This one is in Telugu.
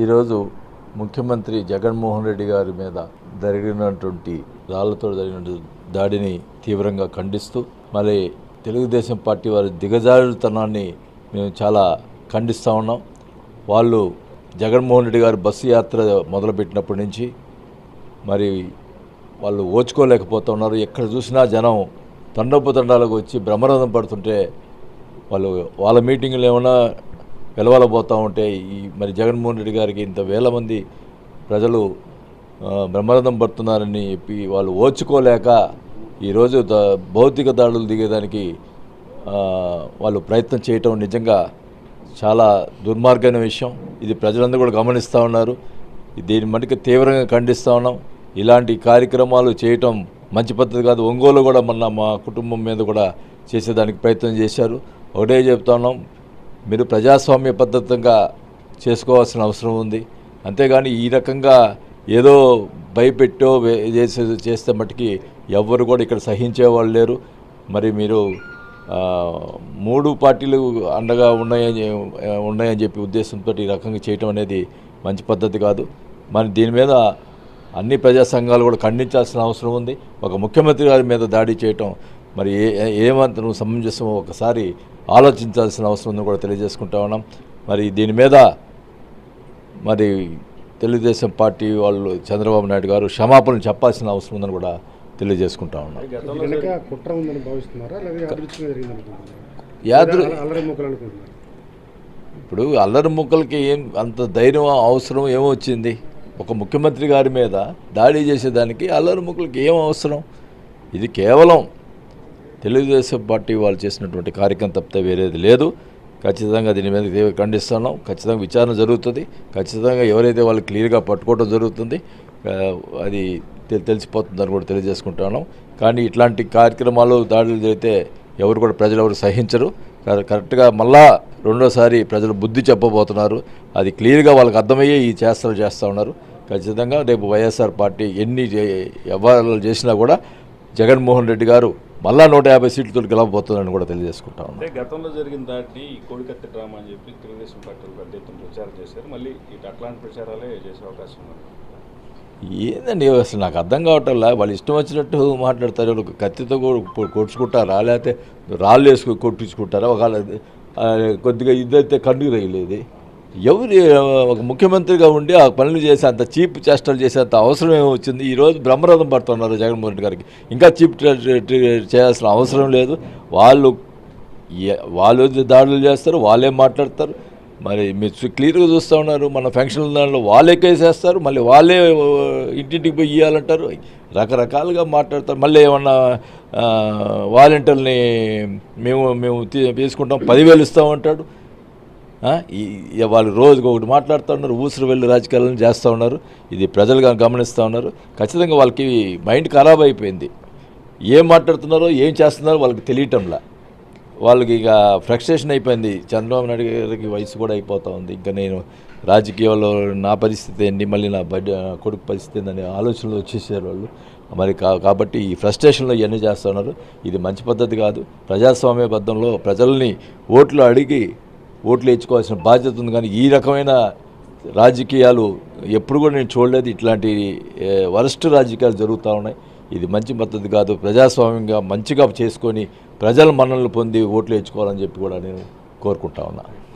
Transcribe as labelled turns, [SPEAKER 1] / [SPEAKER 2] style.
[SPEAKER 1] ఈరోజు ముఖ్యమంత్రి జగన్మోహన్ రెడ్డి గారి మీద జరిగినటువంటి రాళ్ళతో జరిగిన దాడిని తీవ్రంగా ఖండిస్తూ మరి తెలుగుదేశం పార్టీ వారి దిగజారుతనాన్ని మేము చాలా ఖండిస్తూ ఉన్నాం. వాళ్ళు జగన్మోహన్ రెడ్డి గారు బస్సు యాత్ర మొదలుపెట్టినప్పటి నుంచి మరి వాళ్ళు ఓచుకోలేకపోతున్నారు ఎక్కడ చూసినా జనం తండోపతండాలకు వచ్చి బ్రహ్మరథం పడుతుంటే వాళ్ళు వాళ్ళ మీటింగులు ఏమైనా వెలవలబోతూ ఉంటే ఈ మరి జగన్మోహన్ రెడ్డి గారికి ఇంత వేల మంది ప్రజలు బ్రహ్మరథం పడుతున్నారని చెప్పి వాళ్ళు ఓచుకోలేక ఈరోజు ద భౌతిక దాడులు దిగేదానికి వాళ్ళు ప్రయత్నం చేయటం నిజంగా చాలా దుర్మార్గమైన విషయం. ఇది ప్రజలందరూ కూడా గమనిస్తూ ఉన్నారు. దీని మటుకు తీవ్రంగా ఖండిస్తూ ఉన్నాం. ఇలాంటి కార్యక్రమాలు చేయటం మంచి పద్ధతి కాదు. ఒంగోలు కూడా మొన్న మా కుటుంబం మీద కూడా చేసేదానికి ప్రయత్నం చేశారు. ఒకటే చెప్తా ఉన్నాం. మీరు ప్రజాస్వామ్య పద్ధతంగా చేసుకోవాల్సిన అవసరం ఉంది. అంతేగాని ఈ రకంగా ఏదో భయపెట్టో చేసే చేస్తే మట్టుకి ఎవ్వరు కూడా ఇక్కడ సహించేవాళ్ళు లేరు. మరి మీరు మూడు పార్టీలు అండగా ఉన్నాయని ఉన్నాయని చెప్పి ఉద్దేశంతో ఈ రకంగా చేయటం అనేది మంచి పద్ధతి కాదు. మరి దీని మీద అన్ని ప్రజా సంఘాలు కూడా ఖండించాల్సిన అవసరం ఉంది. ఒక ముఖ్యమంత్రి గారి మీద దాడి చేయటం మరి ఏ ఏ- ఏమంత సమంజసమో ఒకసారి ఆలోచించాల్సిన అవసరం ఉందని కూడా తెలియజేసుకుంటా ఉన్నాం. మరి దీని మీద మరి తెలుగుదేశం పార్టీ వాళ్ళు చంద్రబాబు నాయుడు గారు క్షమాపణలు చెప్పాల్సిన అవసరం ఉందని కూడా తెలియజేసుకుంటా ఉన్నాం. యాదృ ఇప్పుడు అల్లరి ముక్కలకి ఏం అంత ధైర్యం అవసరం ఏమో వచ్చింది. ఒక ముఖ్యమంత్రి గారి మీద దాడి చేసేదానికి అల్లరి ముక్కలకి ఏం అవసరం? ఇది కేవలం తెలుగుదేశం పార్టీ వాళ్ళు చేసినటువంటి కార్యక్రమం తప్పితే వేరేది లేదు. ఖచ్చితంగా దీని మీద తీవ్ర ఖండిస్తున్నాం. ఖచ్చితంగా విచారణ జరుగుతుంది. ఖచ్చితంగా ఎవరైతే వాళ్ళు క్లియర్గా పట్టుకోవడం జరుగుతుంది అది తెలిసిపోతుందని కూడా తెలియజేసుకుంటున్నాం. కానీ ఇట్లాంటి కార్యక్రమాలు దాడులు జరిగితే ఎవరు కూడా ప్రజలు ఎవరు సహించరు. కరెక్ట్గా మళ్ళా రెండోసారి ప్రజలు బుద్ధి చెప్పబోతున్నారు. అది క్లియర్గా వాళ్ళకి అర్థమయ్యే ఈ చేస్తలు చేస్తూ ఉన్నారు. ఖచ్చితంగా రేపు వైఎస్ఆర్ పార్టీ ఎన్ని చే- వ్యవహారాలు చేసినా కూడా జగన్మోహన్ రెడ్డి గారు మళ్ళా నూట యాభై సీట్లతో గెలవబోతుందని కూడా తెలియజేసుకుంటా
[SPEAKER 2] అంటే గతంలో జరిగిన దాటిని ఈ కోడికత్తి డ్రామా అని చెప్పి తెలుగుదేశం పార్టీలు పెద్ద ఎత్తున ప్రచారం చేశారు. మళ్ళీ ఇటు అట్లాంటి ప్రచారాలే చేసే అవకాశం ఉంది.
[SPEAKER 1] ఏందండి అసలు నాకు అర్థం కావటంలా వాళ్ళు ఇష్టం వచ్చినట్టు మాట్లాడతారు ఒక కత్తితో కూడా పొ- కొట్టుకుంటారా లేకపోతే రాళ్ళు వేసుకు కొట్టించుకుంటారా ఒకవేళ కొద్దిగా ఇదైతే కన్నుకు తగిలేది ఎవరి ఒక ముఖ్యమంత్రిగా ఉండి ఆ పనులు చేసే అంత చీప్ చేష్టలు చేసేంత అవసరం ఏమొచ్చింది ఈరోజు బ్రహ్మరథం పడుతున్నారు జగన్మోహన్ రెడ్డి గారికి. ఇంకా చీప్ చేయాల్సిన అవసరం లేదు. వాళ్ళు వాళ్ళు దాడులు చేస్తారు వాళ్ళే మాట్లాడతారు. మరి మీరు క్లియర్గా చూస్తూ ఉన్నారు మన ఫంక్షన్ దాంట్లో వాళ్ళే కేసేస్తారు మళ్ళీ వాళ్ళే ఇంటింటికి పోయి ఇవ్వాలంటారు రకరకాలుగా మాట్లాడతారు. మళ్ళీ ఏమన్నా వాలంటీర్ని మేము మేము తీ- తీసుకుంటాం పదివేలు ఇస్తామంటాడు. వాళ్ళు రోజుకి ఒకటి మాట్లాడుతూ ఉన్నారు ఊసురు వెళ్ళి రాజకీయాలను చేస్తూ ఉన్నారు ఇది ప్రజలుగా గమనిస్తూ ఉన్నారు. ఖచ్చితంగా వాళ్ళకి మైండ్ ఖరాబ్ అయిపోయింది. ఏం మాట్లాడుతున్నారో ఏం చేస్తున్నారో వాళ్ళకి తెలియటంలా. వాళ్ళకి ఇక ఫ్రస్ట్రేషన్ అయిపోయింది. చంద్రబాబు నాయుడు గారికి వయసు కూడా అయిపోతూ ఉంది. ఇంకా నేను రాజకీయాల్లో నా పరిస్థితి ఏంటి మళ్ళీ నా బడ్డ కొడుకు పరిస్థితి ఏంటనే ఆలోచనలు వచ్చేసారు వాళ్ళు. మరి కా కాబట్టి ఈ ఫ్రస్ట్రేషన్లో ఇవన్నీ చేస్తున్నారు ఇది మంచి పద్ధతి కాదు. ప్రజాస్వామ్య బద్ధంలో ప్రజల్ని ఓట్లు అడిగి ఓట్లు వేయించుకోవాల్సిన బాధ్యత ఉంది. కానీ ఈ రకమైన రాజకీయాలు ఎప్పుడు కూడా నేను చూడలేదు. ఇట్లాంటి వరస్ట్ రాజకీయాలు జరుగుతూ ఉన్నాయి. ఇది మంచి పద్ధతి కాదు. ప్రజాస్వామ్యంగా మంచిగా చేసుకొని ప్రజల మన్ననలు పొంది ఓట్లు వేయించుకోవాలని చెప్పి కూడా నేను కోరుకుంటా ఉన్నా.